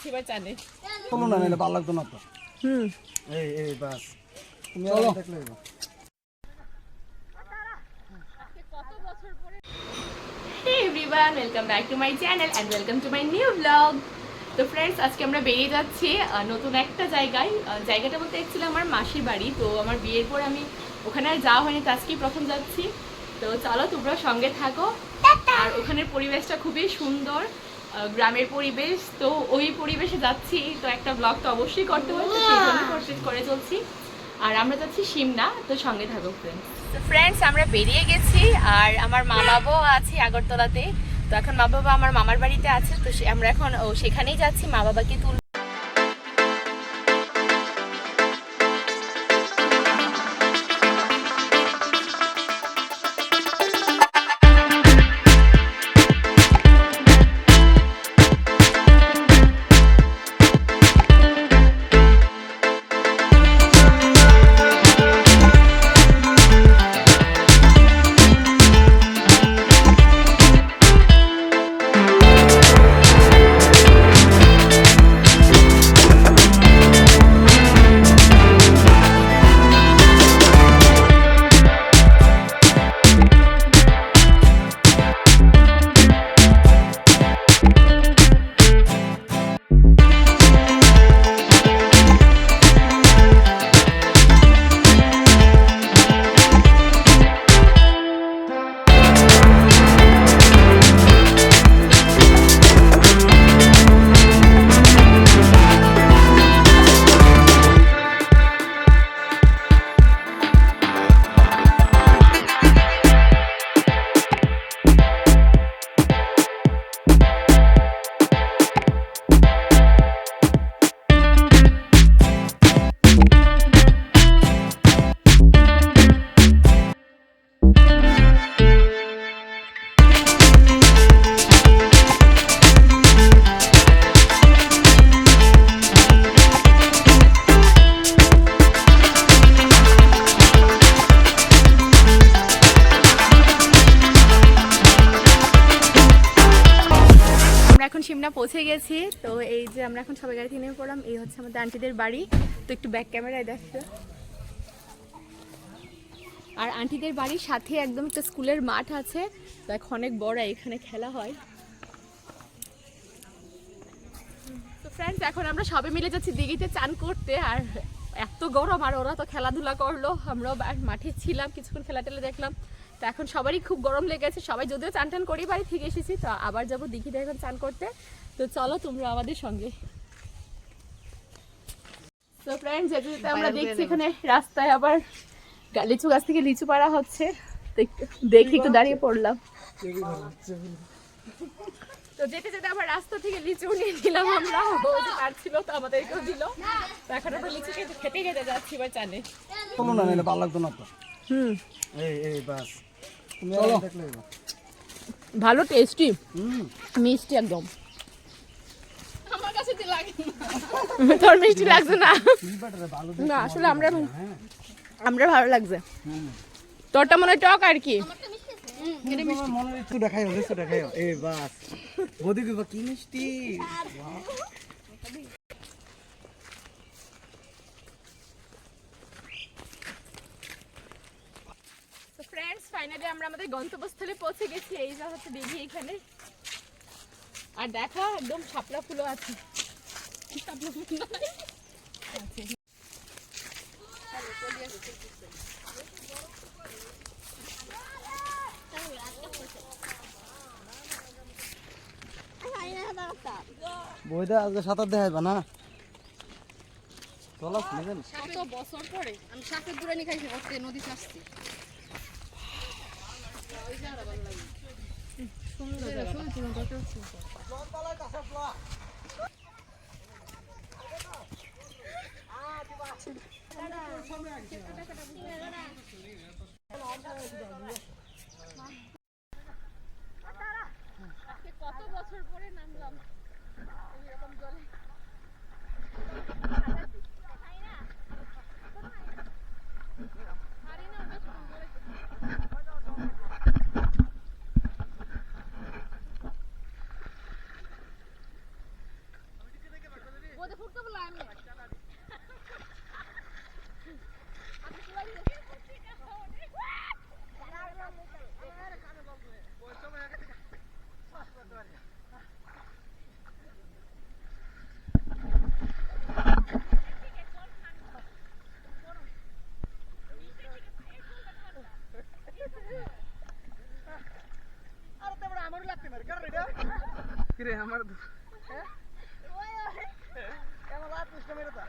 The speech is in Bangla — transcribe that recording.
যাচ্ছি এবার চলো না নাহলে ভালো লাগতো না তো হুম। এই এই বাস। তুমি চলো। দেখলে everyone welcome back to my channel and welcome to my new blog তো ফ্রেন্ডস আজকে আমরা বেরিয়ে যাচ্ছি নতুন একটা জায়গায়। জায়গাটা বলতে অ্যাকচুয়ালি আমার মাসির বাড়ি। তো আমার বিয়ের পর আমি ওখানে আর যাওয়া হয়নি তো আজকেই প্রথম যাচ্ছি। তো চলো তোমরা সঙ্গে থাকো। আর ওখানের পরিবেশটা খুবই সুন্দর। গ্রামের পরিবেশ। তো ওই পরিবেশে যাচ্ছি তো একটা ব্লগ তো অবশ্যই করতে হবে প্রসেস করে চলছি। আর আমরা যাচ্ছি সিমনা তো সঙ্গে থাকো ফ্রেন্ডস তো ফ্রেন্ডস আমরা বেরিয়ে গেছি আর আমার মা বাবাও আছে আগরতলাতে। তো এখন মা বাবা আমার মামার বাড়িতে আছে তো সে- আমরা এখন সেখানেই যাচ্ছি মা বাবাকে তুল আমরা এখন সিমনা পৌঁছে গেছি। তো এই যে আমরা এখন সবাই গাড়ি নেমে পড়লাম, এই হচ্ছে আমাদের আন্টিদের বাড়ি। তো একটু ব্যাক ক্যামেরায় দেখো। আর আন্টিদের বাড়ির সাথে একদম একটা স্কুলের মাঠ আছে। এখন অনেক বড়, এখানে খেলা হয়। তো ফ্রেন্ডস এখন আমরা সবাই মিলে যাচ্ছি দিঘিতে চান করতে। আর এত গরম, আর ওরা তো খেলাধুলা করল। আমরাও মাঠে ছিলাম, কিছুক্ষণ খেলা টেলা দেখলাম। তো এখন সবারই খুব গরম লেগেছে। সবাই যদিও চান টান করেই বাড়ি থেকে এসেছি তো আবার যাব দিঘিতে এখন চান করতে। তো চলো তোমরা আমাদের সঙ্গে। তো ফ্রেন্ডস যেতে যেতে আমরা দেখছি এখানে রাস্তায় আবার লিচু গাছ থেকে লিচু পাড়া হচ্ছে। দেখে একটু দাঁড়িয়ে পড়লাম। তো যেতে যেতে আবার রাস্তা থেকে লিচু নিয়ে নিলাম আমরা। যে পারছিল তো আমাদেরকেও দিল। তো এখন আমরা লিচু খেতে খেতে খেতে যাচ্ছি এবার চানে। চলো না নাহলে ভালো লাগতো না তো। হুম। এই এই বাস। ভালো টেস্টি হুম। মিষ্টি একদম। আমার কাছে তো লাগে তোর মিষ্টি লাগছে না? তুমি ব্যাটারে ভালো না আসলে আমরা হ্যাঁ। আমরা ভালো লাগছে। তোরটা মনে হয় টক আর কি? একটু দেখাই একটু দেখাই এই বাস। বদি কি মিষ্টি তো ফ্রেন্ডস ফাইনালি আমরা আমাদের গন্তব্যস্থলে পৌঁছে গেছি। এই যা হচ্ছে দিঘি এখানে। আর দেখা একদম শাপলা ফুলও আছে। শাপলা ফুল আছে। বইদা আজকে সাঁতার দেখাইবা না? চলো নেবেন কত বছর পরে। আমি শাকের দুরানি খাইছি হচ্ছে নদী আসছি। কত বছর পরে নামলাম? কিরে আমার কেন লাভ মেরে তা